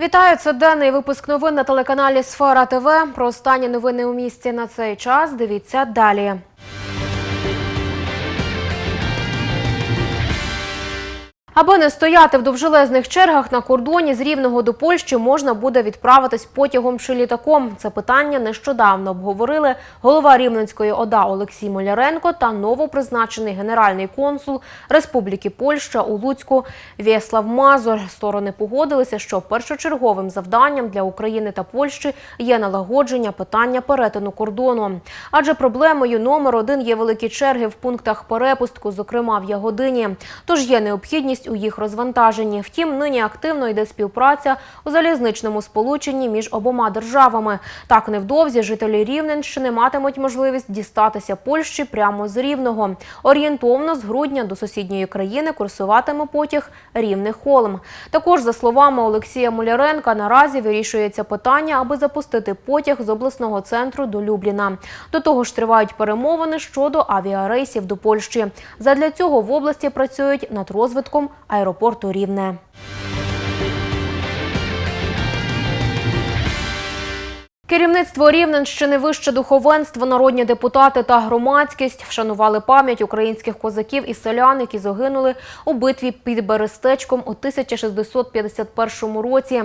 Вітаю, це денний випуск новин на телеканалі Сфера ТВ. Про останні новини у місті на цей час. Дивіться далі. Аби не стояти в довжелезних чергах на кордоні з Рівного до Польщі можна буде відправитись потягом чи літаком. Це питання нещодавно обговорили голова Рівненської ОДА Олексій Моляренко та новопризначений генеральний консул Республіки Польща у Луцьку Вєслав Мазур. Сторони погодилися, що першочерговим завданням для України та Польщі є налагодження питання перетину кордону. Адже проблемою номер один є великі черги в пунктах перепустку, зокрема в Ягодині. Тож є необхідність у їх розвантаженні. Втім, нині активно йде співпраця у залізничному сполученні між обома державами. Так невдовзі жителі Рівненщини матимуть можливість дістатися Польщі прямо з Рівного. Орієнтовно з грудня до сусідньої країни курсуватиме потяг Рівне Холм. Також, за словами Олексія Муляренка, наразі вирішується питання, аби запустити потяг з обласного центру до Любліна. До того ж, тривають перемовини щодо авіарейсів до Польщі. Задля цього в області працюють над розвитком аеропорту Рівне. Керівництво Рівненщини, вище духовенство, народні депутати та громадськість вшанували пам'ять українських козаків і селян, які загинули у битві під Берестечком у 1651 році.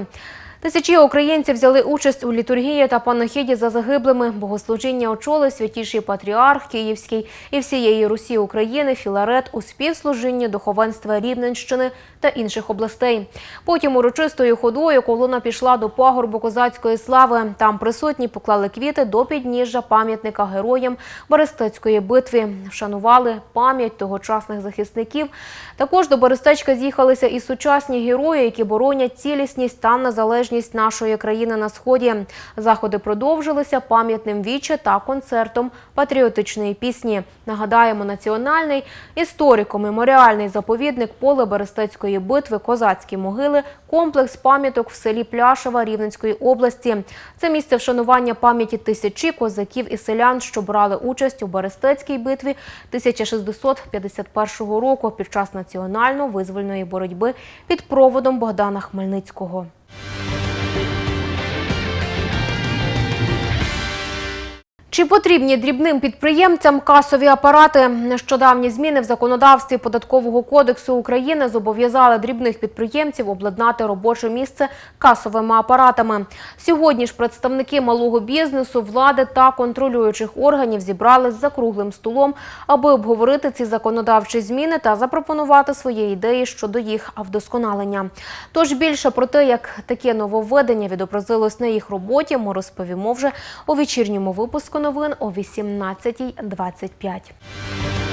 Тисячі українців взяли участь у літургії та панахіді за загиблими. Богослужіння очолив святіший патріарх Київський і всієї Русі України Філарет у співслужінні духовенства Рівненщини та інших областей. Потім урочистою ходою колона пішла до пагорбу козацької слави. Там присутні поклали квіти до підніжжя пам'ятника героям Берестецької битви. Вшанували пам'ять тогочасних захисників. Також до Берестечка з'їхалися і сучасні герої, які боронять цілісність та незалежність нашої країни на сході. Заходи продовжилися пам'ятним віче та концертом патріотичної пісні. Нагадаємо, національний історико-меморіальний заповідник поле Берестецької битви Козацькі могили комплекс пам'яток в селі Пляшева Рівненської області. Це місце вшанування пам'яті тисячі козаків і селян, що брали участь у Берестецькій битві 1651 року під час національно-визвольної боротьби під проводом Богдана Хмельницького. Чи потрібні дрібним підприємцям касові апарати? Нещодавні зміни в законодавстві податкового кодексу України зобов'язали дрібних підприємців обладнати робоче місце касовими апаратами. Сьогодні ж представники малого бізнесу, влади та контролюючих органів зібрались за круглим столом, аби обговорити ці законодавчі зміни та запропонувати свої ідеї щодо їх вдосконалення. Тож більше про те, як таке нововведення відобразилось на їх роботі, ми розповімо вже у вечірньому випуску новин о 18.25.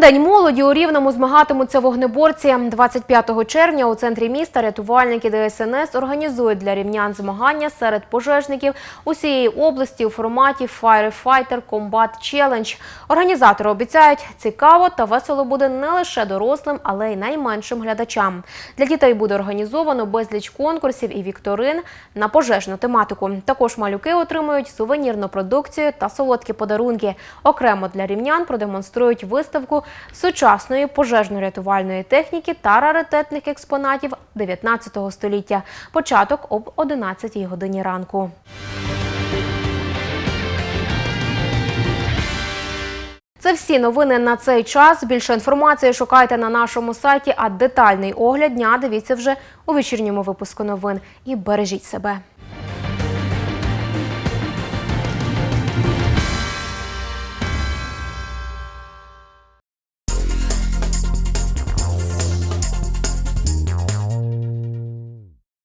День молоді у Рівному змагатимуться вогнеборці. 25 червня у центрі міста рятувальники ДСНС організують для рівнян змагання серед пожежників усієї області у форматі Firefighter Combat Challenge. Організатори обіцяють, цікаво та весело буде не лише дорослим, але й найменшим глядачам. Для дітей буде організовано безліч конкурсів і вікторин на пожежну тематику. Також малюки отримують сувенірну продукцію та солодкі подарунки. Окремо для рівнян продемонструють виставку сучасної пожежно-рятувальної техніки та раритетних експонатів 19 століття. Початок об 11 годині ранку. Це всі новини на цей час. Більше інформації шукайте на нашому сайті, а детальний огляд дня дивіться вже у вечірньому випуску новин. І бережіть себе.